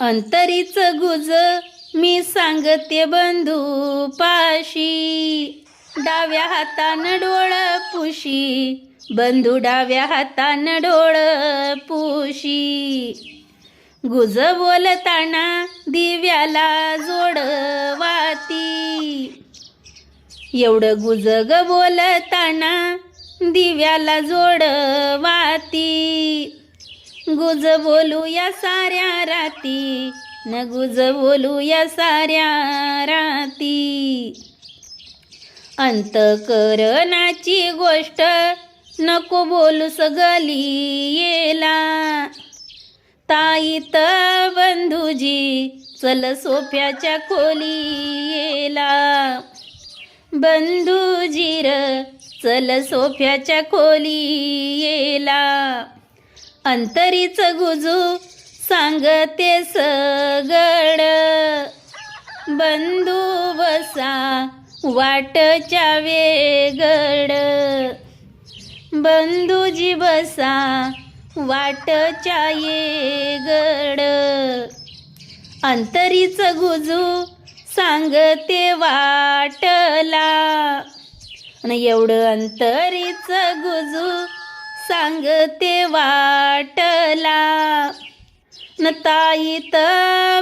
अंतरीच गुज मी सांगते बंधू पाशी. डाव्या हातानं डोळ पुशी बंधू डाव्या हातानं डोळ पुशी. गुज बोलताना दिव्याला जोडवाती एवढं गुज ग बोलताना दिव्याला जोडवाती गुज बोलू या साऱ्या राती. न गुज बोलू या साऱ्या राती. अंतकरणाची गोष्ट नको बोलू सगली येला. ताईत बंधुजी चल सोफ्याच्या खोली येला. बंधुजीर चल सोफ्याच्या खोली येला. अंतरीच गुजू सांगते सगड बंधू बसा वाटच्या वेगड बंधूजी बसा वाटच्या येगड अंतरीच गुजू सांगते वाटला. आणि एवढं अंतरीच गुजू सांगते वाटला. न ताईत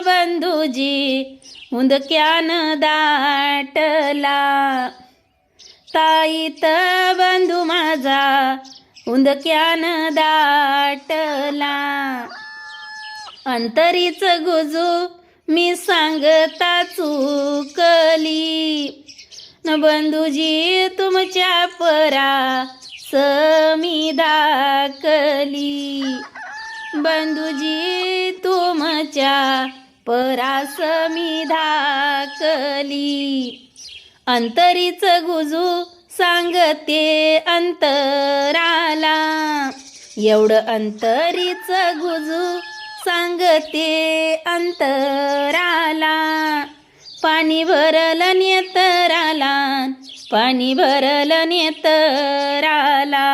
बंधुजी हुंदक्यान दाटला. ताईत बंधू माझा हुंदक्यान दाटला. अंतरीच गुजू मी सांगता चुकली. न बंधुजी तुमच्या परा मी दाकली बंधुजी तुमच्या परास मी धाकली अंतरीच गुजू सांगते अंतराला. एवढं अंतरीच गुजू सांगते अंतराला. पाणी भरलं नेतराला पाणी भरलं नेतराला.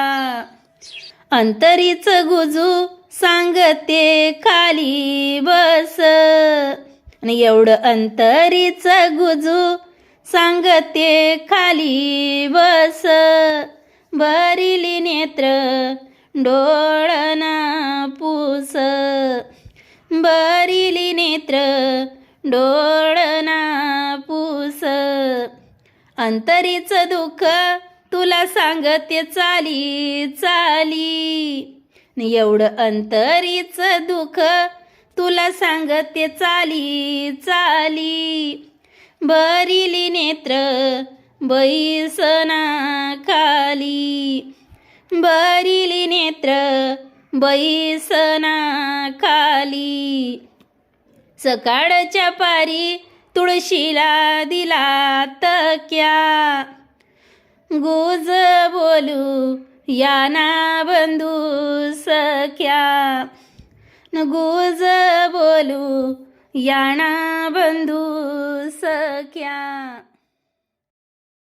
अंतरीच गुजू सांगते खाली बस. आणि एवढं अंतरीच गुजू सांगते खाली बस. भरिली नेत्र डोळना पूस. भरिली नेत्र डोळना पूस. अंतरीच दुःख तुला सांगते चाली चाली. एवढं अंतरीच दुःख तुला सांगते चाली चाली. बरिली नेत्र बैसना खाली बरिली नेत्र बैसना खाली सकाळच्या पारी तुळशीला दिला तक्या. गुज बोलू या ना बंधू सख्या. गुज बोलू या ना बंधू सख्या.